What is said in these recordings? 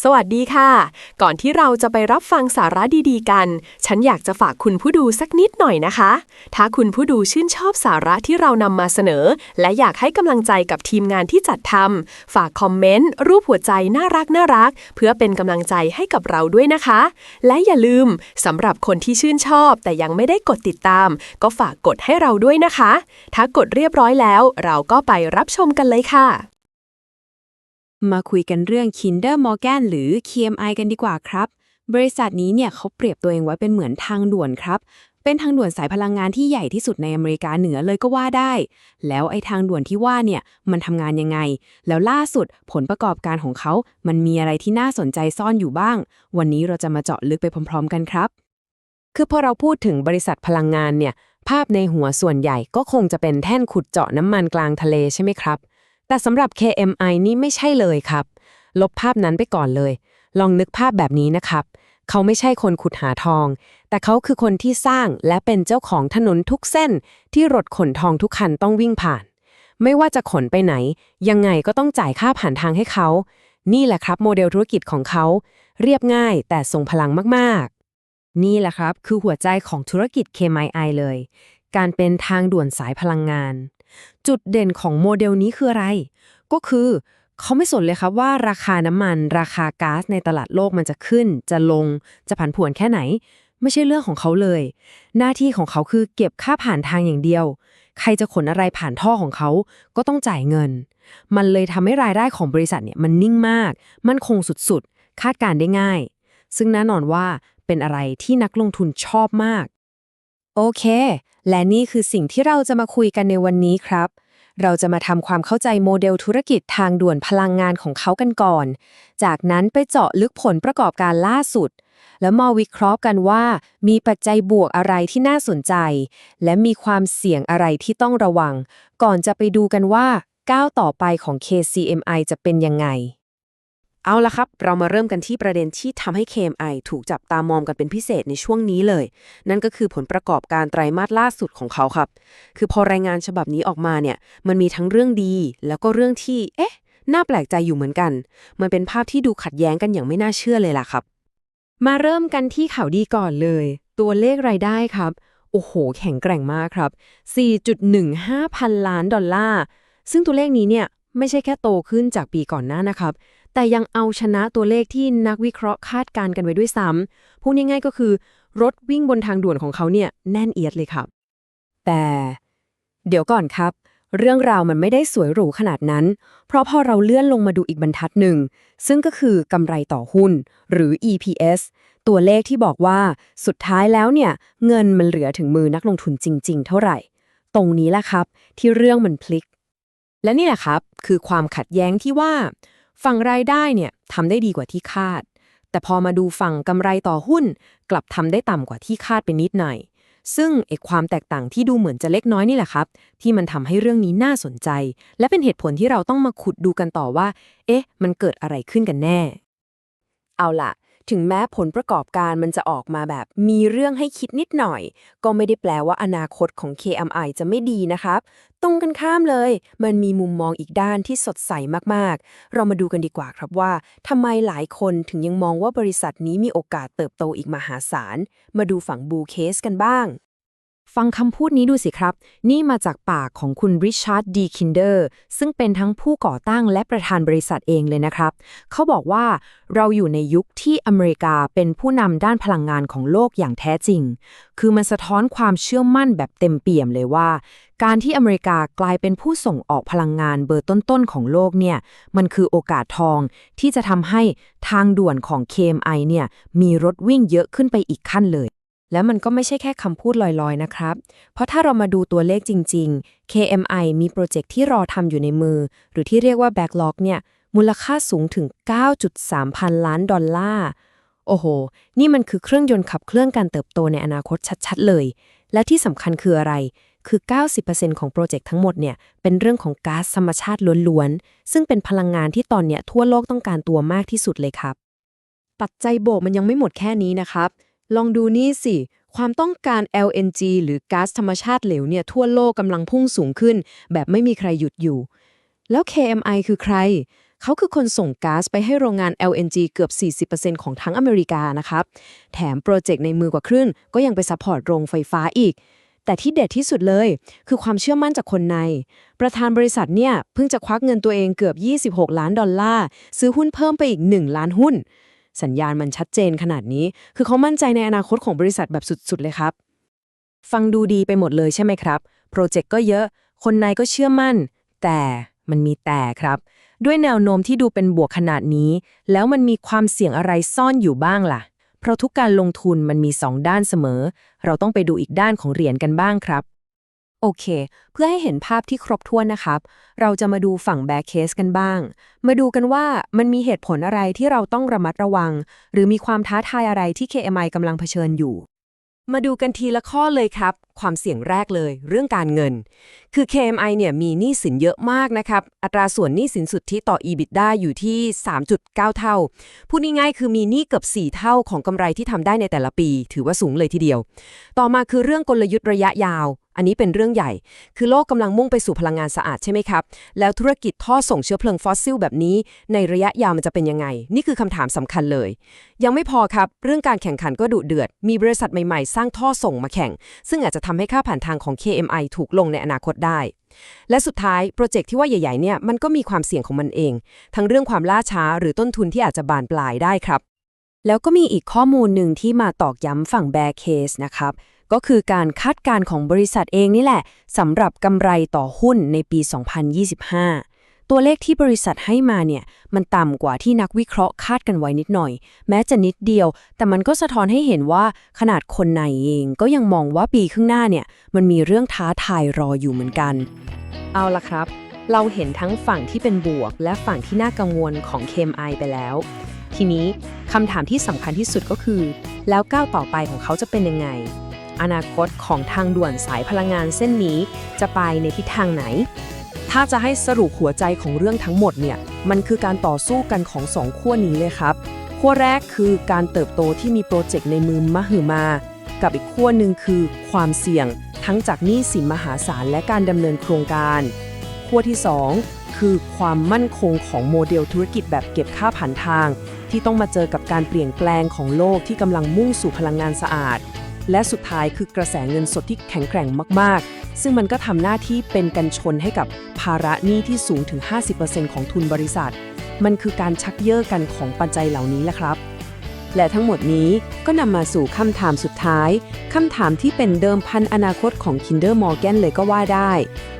สวัสดีค่ะ ก่อนที่เราจะไปรับฟังสาระดีๆ กัน ฉันอยากจะฝากคุณผู้ดูสักนิดหน่อยนะคะ ถ้าคุณผู้ดูชื่นชอบสาระที่เรานำมาเสนอ และอยากให้กำลังใจกับทีมงานที่จัดทำฝากคอมเมนต์ รูปหัวใจน่ารักน่ารัก เพื่อเป็นกำลังใจให้กับเราด้วยนะคะ และอย่าลืมสำหรับคนที่ชื่นชอบ แต่ยังไม่ได้กดติดตาม ก็ฝากกดให้เราด้วยนะคะ ถ้ากดเรียบร้อยแล้ว เราก็ไปรับชมกันเลยค่ะ มาคุยกันเรื่อง Kinder Morgan หรือ KMI กันดีกว่าครับ บริษัทนี้เนี่ยเขาเปรียบตัวเองไว้เป็นเหมือนทางด่วนครับ เป็นทางด่วนสายพลังงานที่ใหญ่ที่สุดในอเมริกาเหนือเลยก็ว่าได้ แล้วไอ้ทางด่วนที่ว่าเนี่ยมันทำงานยังไง แล้วล่าสุดผลประกอบการของเขา มันมีอะไรที่น่าสนใจซ่อนอยู่บ้าง วันนี้เราจะมาเจาะลึกไปพร้อม ๆ กันครับ คือพอเราพูดถึงบริษัทพลังงานเนี่ยภาพในหัวส่วนใหญ่ก็คงจะเป็นแท่นขุดเจาะน้ำมันกลางทะเลใช่ไหมครับ แต่สำหรับ KMI นี่ไม่ใช่เลยครับ ลบภาพนั้นไปก่อนเลย ลองนึกภาพแบบนี้นะครับ เขาไม่ใช่คนขุดหาทอง แต่เขาคือคนที่สร้างและเป็นเจ้าของถนนทุกเส้น ที่รถขนทองทุกคันต้องวิ่งผ่าน ไม่ว่าจะขนไปไหน ยังไงก็ต้องจ่ายค่าผ่านทางให้เขา นี่แหละครับโมเดลธุรกิจของเขา เรียบง่ายแต่ทรงพลังมากๆ นี่แหละครับคือหัวใจของธุรกิจ KMI เลย การเป็นทางด่วนสายพลังงาน จุดเด่นของโมเดลนี้คืออะไร ก็คือเขาไม่สนเลยครับว่าราคาน้ำมัน ราคาก๊าซในตลาดโลกมันจะขึ้น จะลง จะผันผวนแค่ไหน ไม่ใช่เรื่องของเขาเลย หน้าที่ของเขาคือเก็บค่าผ่านทางอย่างเดียว ใครจะขนอะไรผ่านท่อของเขาก็ต้องจ่ายเงิน มันเลยทำให้รายได้ของบริษัทเนี่ยมันนิ่งมาก มั่นคงสุดๆ คาดการณ์ได้ง่าย ซึ่งแน่นอนว่าเป็นอะไรที่นักลงทุนชอบมาก โอเค และนี่คือสิ่งที่เราจะมาคุยกันในวันนี้ครับ เราจะมาทำความเข้าใจโมเดลธุรกิจทางด่วนพลังงานของเขากันก่อน จากนั้นไปเจาะลึกผลประกอบการล่าสุด แล้วมาวิเคราะห์กันว่า มีปัจจัยบวกอะไรที่น่าสนใจ และมีความเสี่ยงอะไรที่ต้องระวัง ก่อนจะไปดูกันว่าก้าวต่อไปของ KCMI จะเป็นยังไง เอาละครับ เรามาเริ่มกันที่ประเด็นที่ทำให้ KMI ถูกจับตามองกันเป็นพิเศษในช่วงนี้เลย นั่นก็คือผลประกอบการไตรมาสล่าสุดของเขาครับ คือพอรายงานฉบับนี้ออกมาเนี่ย มันมีทั้งเรื่องดี แล้วก็เรื่องที่ เอ๊ะ น่าแปลกใจอยู่เหมือนกัน มันเป็นภาพที่ดูขัดแย้งกันอย่างไม่น่าเชื่อเลยล่ะครับ มาเริ่มกันที่ข่าวดีก่อนเลย ตัวเลขรายได้ครับ โอ้โห แข็งแกร่งมากครับ 4.15 พันล้านดอลลาร์ ซึ่งตัวเลขนี้เนี่ยไม่ใช่แค่โตขึ้นจากปีก่อนหน้านะครับ แต่ยังเอาชนะตัวเลขที่นักวิเคราะห์คาดการณ์กันไว้ด้วยซ้ำพูดง่ายๆก็คือ รถวิ่งบนทางด่วนของเขาเนี่ยแน่นเอียดเลยครับ แต่ เดี๋ยวก่อนครับ เรื่องราวมันไม่ได้สวยหรูขนาดนั้น เพราะพอเราเลื่อนลงมาดูอีกบรรทัดหนึ่ง ซึ่งก็คือกำไรต่อหุ้น หรือ EPS ตัวเลขที่บอกว่าสุดท้ายแล้วเนี่ย เงินมันเหลือถึงมือนักลงทุนจริง ๆ เท่าไหร่ ตรงนี้แหละครับ ที่เรื่องมันพลิก และนี่แหละครับ คือความขัดแย้งที่ว่า ฝั่งรายได้เนี่ยทำได้ดีกว่าที่คาด แต่พอมาดูฝั่งกำไรต่อหุ้น กลับทำได้ต่ำกว่าที่คาดไปนิดหน่อย ซึ่งไอความแตกต่างที่ดูเหมือนจะเล็กน้อยนี่แหละครับ ที่มันทำให้เรื่องนี้น่าสนใจ และเป็นเหตุผลที่เราต้องมาขุดดูกันต่อว่า เอ๊ะ มันเกิดอะไรขึ้นกันแน่ เอาล่ะ ถึงแม้ผลประกอบการมันจะออกมาแบบ มีเรื่องให้คิดนิดหน่อย ก็ไม่ได้แปลว่าอนาคตของ KMI จะไม่ดีนะครับ ตรงกันข้ามเลย มันมีมุมมองอีกด้านที่สดใสมากๆ เรามาดูกันดีกว่าครับว่าทำไมหลายคนถึงยังมองว่าบริษัทนี้มีโอกาสเติบโตอีกมหาศาล มาดูฝั่งบูเคสกันบ้าง ฟังคำพูดนี้ดูสิครับ นี่มาจากปากของคุณริชาร์ดดีคินเดอร์ซึ่งเป็นทั้งผู้ก่อตั้งและประธานบริษัทเองเลยนะครับ เขาบอกว่าเราอยู่ในยุคที่อเมริกาเป็นผู้นำด้านพลังงานของโลกอย่างแท้จริง คือมันสะท้อนความเชื่อมั่นแบบเต็มเปี่ยมเลยว่า การที่อเมริกากลายเป็นผู้ส่งออกพลังงานเบอร์ต้นๆของโลกเนี่ย มันคือโอกาสทองที่จะทำให้ทางด่วนของ KMI เนี่ยมีรถวิ่งเยอะขึ้นไปอีกขั้นเลย แล้วมันก็ไม่ใช่แค่คำพูดลอยๆ นะครับ เพราะถ้าเรามาดูตัวเลขจริง ๆ KMI มีโปรเจกต์ที่รอทำอยู่ในมือ หรือที่เรียกว่า backlog เนี่ย มูลค่าสูงถึง 9.3 พันล้านดอลลาร์ โอ้โห นี่มันคือเครื่องยนต์ขับเคลื่อนการเติบโตในอนาคตชัดๆ เลย และที่สำคัญคืออะไร คือ 90%ของโปรเจกต์ทั้งหมดเนี่ย เป็นเรื่องของก๊าซธรรมชาติล้วนๆ ซึ่งเป็นพลังงานที่ตอนเนี้ยทั่วโลกต้องการตัวมากที่สุดเลยครับ ปัจจัยโบกมันยังไม่หมดแค่นี้นะครับ ลองดูนี่สิ ความต้องการ LNG หรือก๊าซธรรมชาติเหลวเนี่ยทั่วโลกกำลังพุ่งสูงขึ้น แบบไม่มีใครหยุดอยู่ แล้ว KMI คือใคร เขาคือคนส่งก๊าซไปให้โรงงาน LNG เกือบ 40%ของทั้งอเมริกานะครับ แถมโปรเจกต์ในมือกว่าครึ่งก็ยังไปซัพพอร์ตโรงไฟฟ้าอีกแต่ที่เด็ดที่สุดเลย คือความเชื่อมั่นจากคนใน ประธานบริษัทเนี่ย เพิ่งจะควักเงินตัวเองเกือบ 26 ล้านดอลลาร์ ซื้อหุ้นเพิ่มไปอีก 1 ล้านหุ้น สัญญาณมันชัดเจนขนาดนี้ คือเขามั่นใจในอนาคตของบริษัทแบบสุดๆ เลยครับ ฟังดูดีไปหมดเลยใช่ไหมครับ โปรเจกต์ก็เยอะ คนในก็เชื่อมั่น แต่มันมีแต่ครับ ด้วยแนวโน้มที่ดูเป็นบวกขนาดนี้ แล้วมันมีความเสี่ยงอะไรซ่อนอยู่บ้างล่ะ เพราะทุกการลงทุนมันมีสองด้านเสมอ เราต้องไปดูอีกด้านของเหรียญกันบ้างครับ โอเค เพื่อให้เห็นภาพที่ครบถ้วนนะครับ เราจะมาดูฝั่งแบ k เคสกันบ้าง มาดูกันว่ามันมีเหตุผลอะไรที่เราต้องระมัดระวัง หรือมีความท้าทายอะไรที่ KMI กำลังเผชิญอยู่ มาดูกันทีละข้อเลยครับ ความเสี่ยงแรกเลย เรื่องการเงิน คือ KMI เนี่ยมีหนี้สินเยอะมากนะครับ อัตราส่วนหนี้สินสุทธิต่อ EBITDA อยู่ที่ 3.9 เท่า พูดง่ายๆคือมีหนี้เกือบ 4 เท่าของกำไรที่ทำได้ในแต่ละปี ถือว่าสูงเลยทีเดียว ต่อมาคือเรื่องกลยุทธ์ระยะยาว อันนี้เป็นเรื่องใหญ่ คือโลกกำลังมุ่งไปสู่พลังงานสะอาดใช่ไหมครับ แล้วธุรกิจท่อส่งเชื้อเพลิงฟอสซิลแบบนี้ ในระยะยาวมันจะเป็นยังไง นี่คือคำถามสำคัญเลย ยังไม่พอครับ เรื่องการแข่งขันก็ดุเดือด มีบริษัทใหม่ๆ สร้างท่อส่งมาแข่ง ซึ่งอาจจะทำให้ค่าผ่านทางของ KMI ถูกลงในอนาคตได้ และสุดท้าย โปรเจกต์ที่ว่าใหญ่ๆเนี่ย มันก็มีความเสี่ยงของมันเอง ทั้งเรื่องความล่าช้า หรือต้นทุนที่อาจจะบานปลายได้ครับแล้วก็มีอีกข้อมูลหนึ่งที่มาตอกย้ำฝั่ง bear case นะครับ ก็คือการคาดการณ์ของบริษัทเองนี่แหละสำหรับกำไรต่อหุ้นในปี 2025 ตัวเลขที่บริษัทให้มาเนี่ย มันต่ำกว่าที่นักวิเคราะห์คาดกันไว้นิดหน่อย แม้จะนิดเดียว แต่มันก็สะท้อนให้เห็นว่าขนาดคนในเองก็ยังมองว่าปีข้างหน้าเนี่ย มันมีเรื่องท้าทายรออยู่เหมือนกัน เอาละครับ เราเห็นทั้งฝั่งที่เป็นบวก และฝั่งที่น่ากังวลของ KMI ไปแล้วทีนี้คำถามที่สำคัญที่สุดก็คือ แล้วก้าวต่อไปของเขาจะเป็นยังไง อนาคตของทางด่วนสายพลังงานเส้นนี้ จะไปในทิศทางไหน ถ้าจะให้สรุปหัวใจของเรื่องทั้งหมดเนี่ย มันคือการต่อสู้กันของสองขั้วนี้เลยครับขั้วแรกคือการเติบโตที่มีโปรเจกต์ในมือมหึมา กับอีกขั้วหนึ่งคือความเสี่ยง ทั้งจากหนี้สินมหาศาลและการดำเนินโครงการขั้วที่ 2 คือความมั่นคงของโมเดลธุรกิจแบบเก็บค่าผ่านทาง ที่ต้องมาเจอกับการเปลี่ยนแปลงของโลกที่กำลังมุ่งสู่พลังงานสะอาด และสุดท้ายคือกระแสเงินสดที่แข็งแกร่งมากๆ ซึ่งมันก็ทำหน้าที่เป็นกันชนให้กับภาระหนี้ที่สูงถึง 50%ของทุนบริษัท มันคือการชักเย่อกันของปัจจัยเหล่านี้แหละครับ และทั้งหมดนี้ก็นำมาสู่คำถามสุดท้ายคำถามที่เป็นเดิมพันอนาคตของ Kinder Morgan เลยก็ว่าได้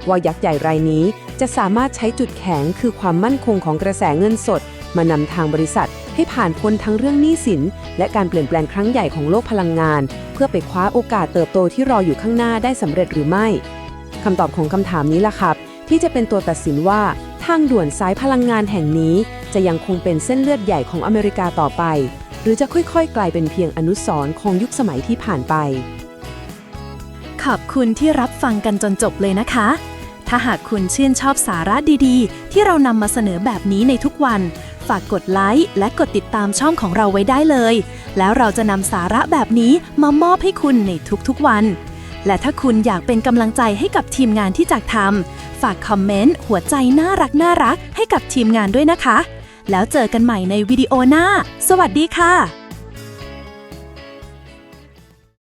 ว่ายักษ์ใหญ่รายนี้จะสามารถใช้จุดแข็งคือความมั่นคงของกระแสเงินสด มานำทางบริษัทให้ผ่านพ้นทั้งเรื่องหนี้สิน และการเปลี่ยนแปลงครั้งใหญ่ของโลกพลังงาน เพื่อไปคว้าโอกาสเติบโตที่รออยู่ข้างหน้าได้สำเร็จหรือไม่คำตอบของคำถามนี้ล่ะครับ ที่จะเป็นตัวตัดสินว่า ทางด่วนสายพลังงานแห่งนี้ จะยังคงเป็นเส้นเลือดใหญ่ของอเมริกาต่อไป หรือจะค่อยๆ กลายเป็นเพียงอนุสรณ์ของยุคสมัยที่ผ่านไป ขอบคุณที่รับฟังกันจนจบเลยนะคะ ถ้าหากคุณชื่นชอบสาระดีๆ ที่เรานำมาเสนอแบบนี้ในทุกวันากกดไลค์และกดติดตามช่องของเราไว้ได้เลย แล้วเราจะนำสาระแบบนี้มามอบให้คุณในทุกๆวัน และถ้าคุณอยากเป็นกำลังใจให้กับทีมงานที่จากทำฝากคอมเมนต์หัวใจน่ารักน่ารักให้กับทีมงานด้วยนะคะ แล้วเจอกันใหม่ในวิดีโอหน้า สวัสดีค่ะ